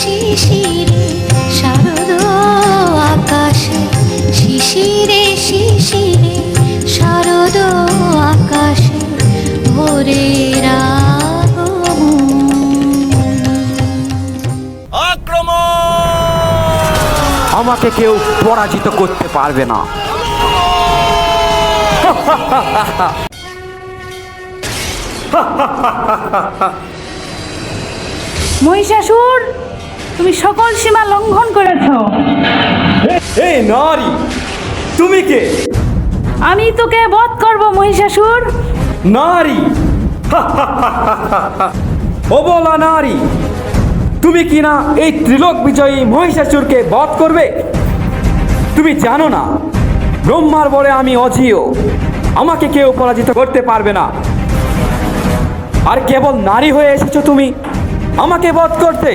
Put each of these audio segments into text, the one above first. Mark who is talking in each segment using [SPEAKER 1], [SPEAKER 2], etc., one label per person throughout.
[SPEAKER 1] শিশিরে শিশিরে শারদ আকাশে শিশিরে শিশিরে শারদ আকাশে ভোরের আগমনী
[SPEAKER 2] আমাকে কেউ পরাজিত করতে পারবে না।
[SPEAKER 3] মহিষাসুর! তুমি সকল সীমা লঙ্ঘন করেছ।
[SPEAKER 2] এই নারী তুমি কে?
[SPEAKER 3] আমি তোকে বধ করব মহিষাসুর।
[SPEAKER 2] নারী অবলা নারী তুমি কি না এই ত্রিলোক বিজয়ী মহিষাসুরকে বধ করবে? তুমি জানো না ব্রহ্মার বলে আমি অজিও আমাকে কেউ পরাজিত করতে পারবে না। আর কেবল নারী হয়ে এসেছ তুমি আমাকে বধ করতে।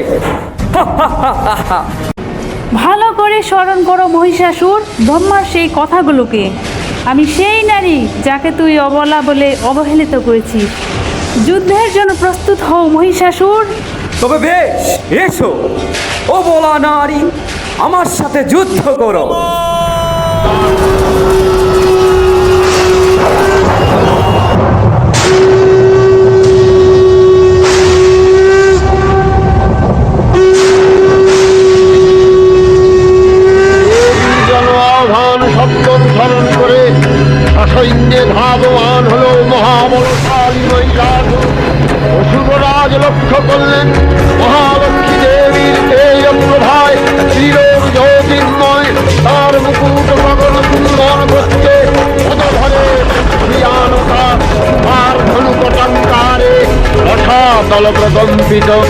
[SPEAKER 3] ভালো করে স্মরণ করো মহিষাসুর, ব্রহ্মার সেই কথাগুলোকে। আমি সেই নারী যাকে তুই অবলা বলে অবহেলিত করেছিস। যুদ্ধের জন্য প্রস্তুত হও মহিষাসুর।
[SPEAKER 2] তবে বেশ, এসো। ও বলা নারী, আমার সাথে যুদ্ধ করো।
[SPEAKER 4] ধারণ করে সসৈন্যে ধাবমান হল মহাবলশালী মহিষাসুর অসুররাজ লক্ষ্য করলেন মহালক্ষ্মী দেবীর এই প্রভায় চিরোর জ্যোতির্ময়, তার মুকুট গগন কুন্দন করছে পদধরে প্রিয়ানতা তার ধনুকটঙ্কারে রথা দল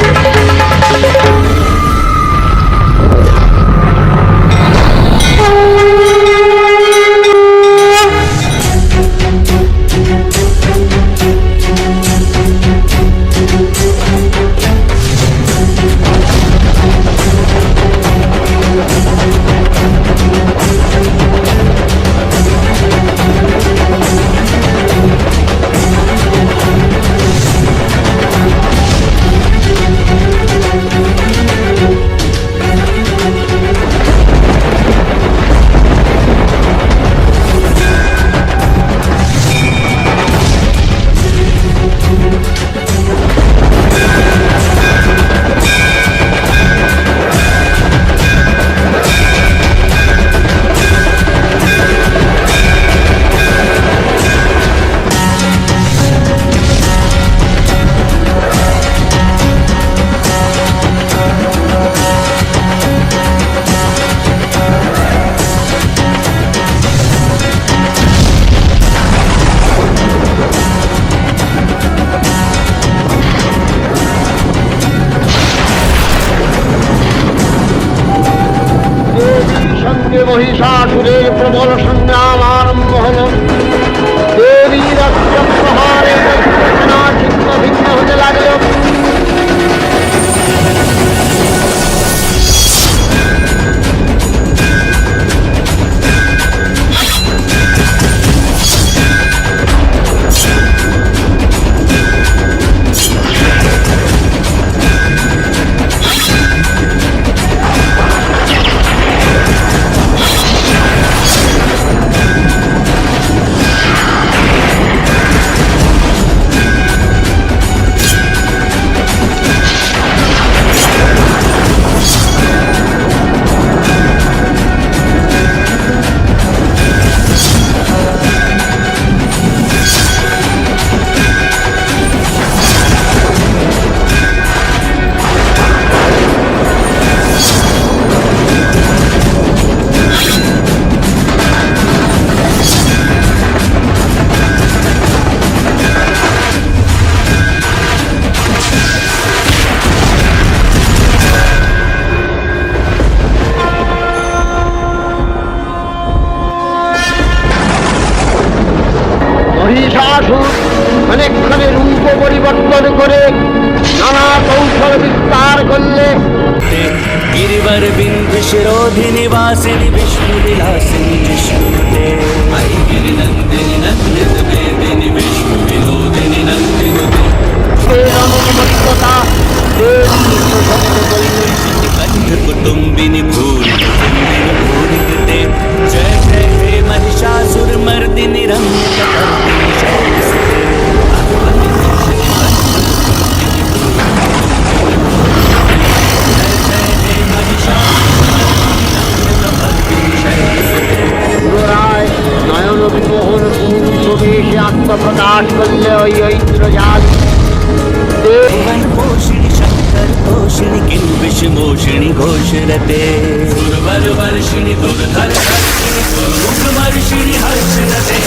[SPEAKER 5] हर्षिणि दुर्मुख वर्षिणि हर्षरते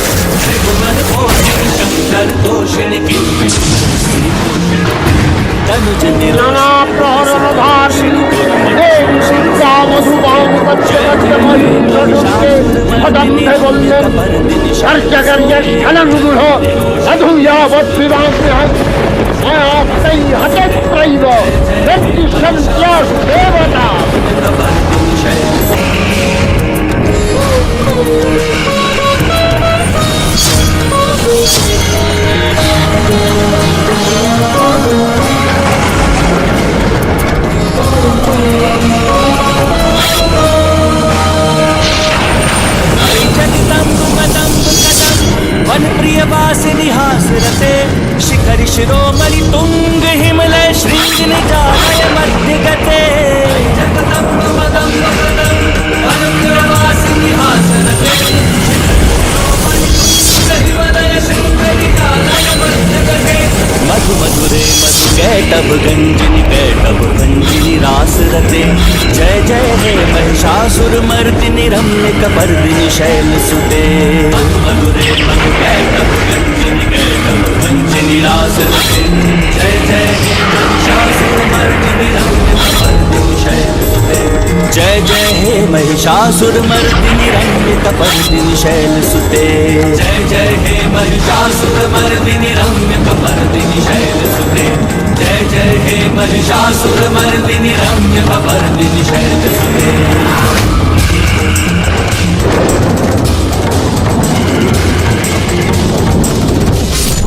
[SPEAKER 5] त्रिभुवन पोषिणि शंकर तोषिणि Thank you. ಸುದೇ ಮಧುರೆ ಮಧು ಬೇಡ ಕಂಚನಿ ಬೇಡ ಕಂಚನಿ ರಾಸ ಜಯ ಜಯ जय जय हे महिषासुर मर्दिनी रंगित पर्दिनी शैल सुते। जय जय हे महिषासुर मर्दिनी रंगित पर्दिनी शैल सुते। जय जय हे महिषासुर मर्दिनी रंगित पर्दिनी शैल सुते।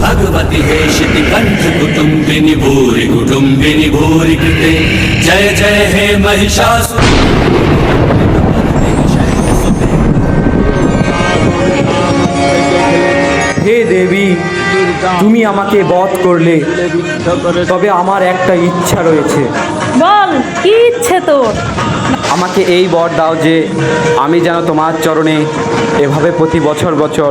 [SPEAKER 5] भगवति हे शितिकण्ठ कुटुम्बिनि भूरि कुटुम्बिनि भूरि कृते जय जय हे महिषासुर
[SPEAKER 2] হে দেবী তুমি আমাকে বধ করলে তবে আমার একটা ইচ্ছা রয়েছে
[SPEAKER 3] বল কি ইচ্ছে তোর
[SPEAKER 2] আমাকে এই বর দাও যে আমি যেন তোমার চরণে এভাবে প্রতি বছর বছর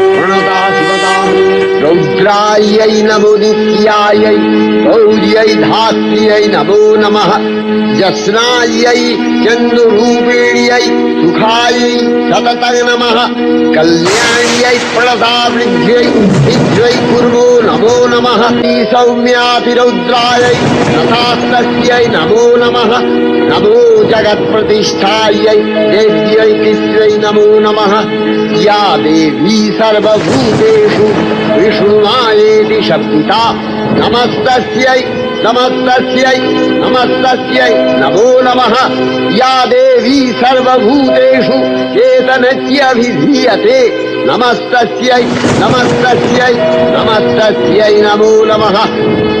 [SPEAKER 4] रौद्रायै नमो नित्यायै गौर्यै धात्र्यै नमो नमः जस्नायै चन्दुरूपिण्यै सुखायै सततं नमः कल्याण्यै प्रणतावृद्ध्यै विद्यै कुर्वो नमो नमः सौम्यातिरौद्रायै तथास्तस्यै नमो नमः नमो देव्यै तिस्रै नमो नमः या देवी सर्वभूतेषु विष्णुमायेति शब्दिता नमस्तस्यै नमस्तस्यै नमस्तस्यै, नमो नमः। या देवी सर्वभूतेषु चेतनस्यभिधीयते नमस्तस्यै नमस्तस्यै नमस्तस्यै, नमो नमः।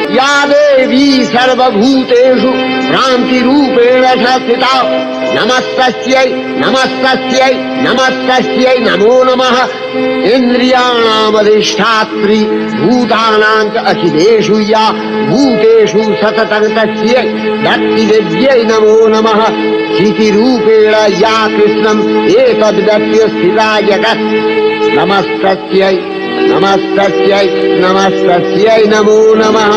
[SPEAKER 4] या देवी सर्वभूतेषु भ्रान्तिरूपेण संस्थिता नमस्तस्यै नमस्तस्यै नमस्तस्यै नमो नमः इन्द्रियाणामधिष्ठात्री भूतानां च अखिलेषु या भूतेषु सततं तस्यै भक्तिदेव्यै नमो नमः स्थितिरूपेण या कृष्णम् एतद्व्यक्त्य स्थिता जगत् नमस्तस्यै নমস্তস্যাই নমস্তস্যাই নমো নমঃ।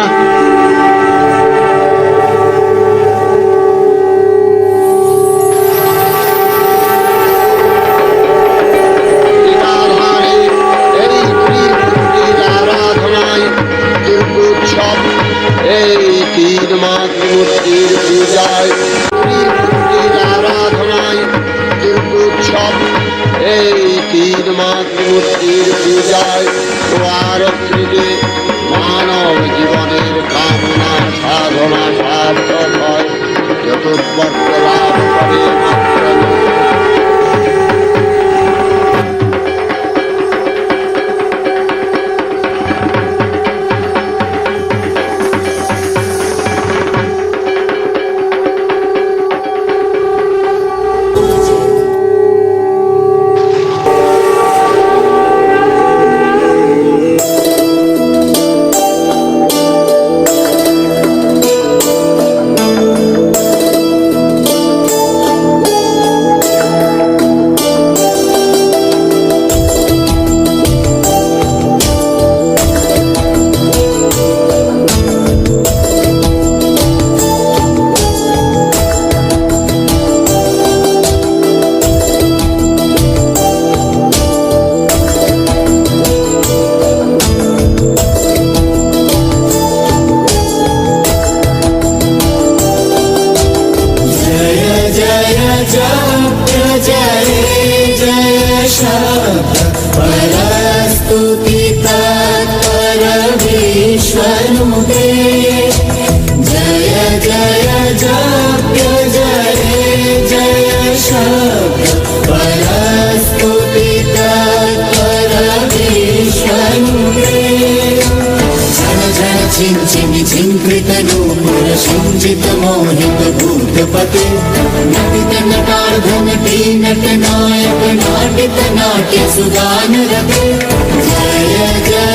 [SPEAKER 4] এই তীর মাতৃমূর্তির পূজায় আরাধনায় দুর্গোৎসব এই তিন মাতৃমূর্তির পূজায় আরত্রিকে মানব জীবনের কামনা সাধনা সার্থক হয়। চতুর্বর্গ লাভ করে
[SPEAKER 5] मुदे जय जय जाप्य जय जय शाप्य परस्तुपिता परमेश्वरे जन जन चिञ्चिनि चिङ्कृतनूपुरसिञ्चित मोहित भूतपते। नटित नटार्धनटी नटनायक नाटित नाट्य सुदान रते। जय जय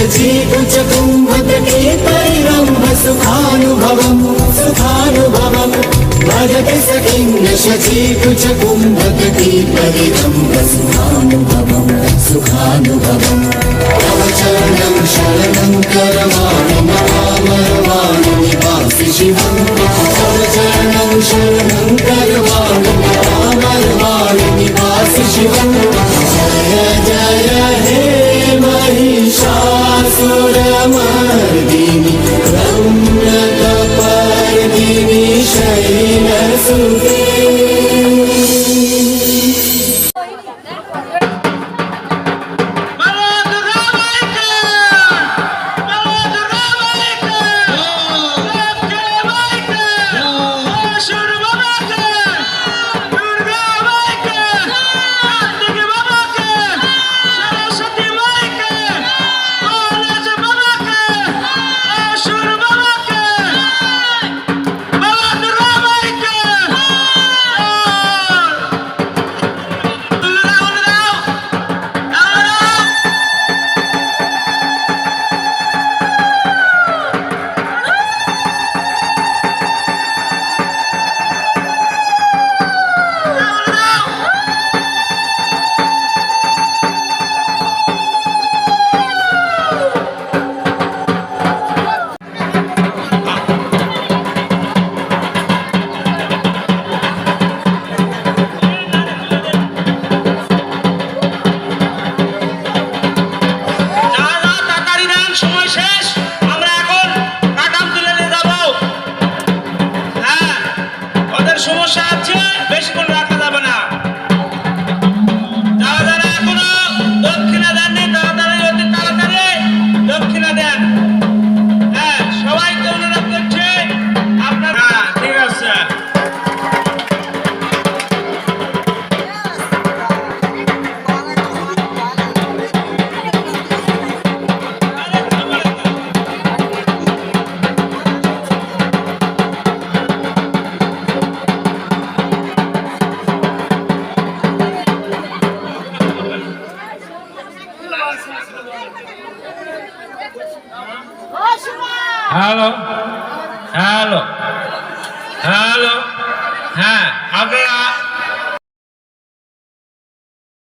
[SPEAKER 5] ी परिरम्भ सुखानुभवम् सुखानुभवम्। भरति सतिं नशसि परिरम्भ सुखानुभवम् सुखानुभवम् तव चरणं शरणं करवाणि करवाणी वाति शिवम्। अवचरणं शरणं करवाणि करवाणवाणी निवासि
[SPEAKER 6] शिवम्। বছর আমার দিনী রৌনতা পার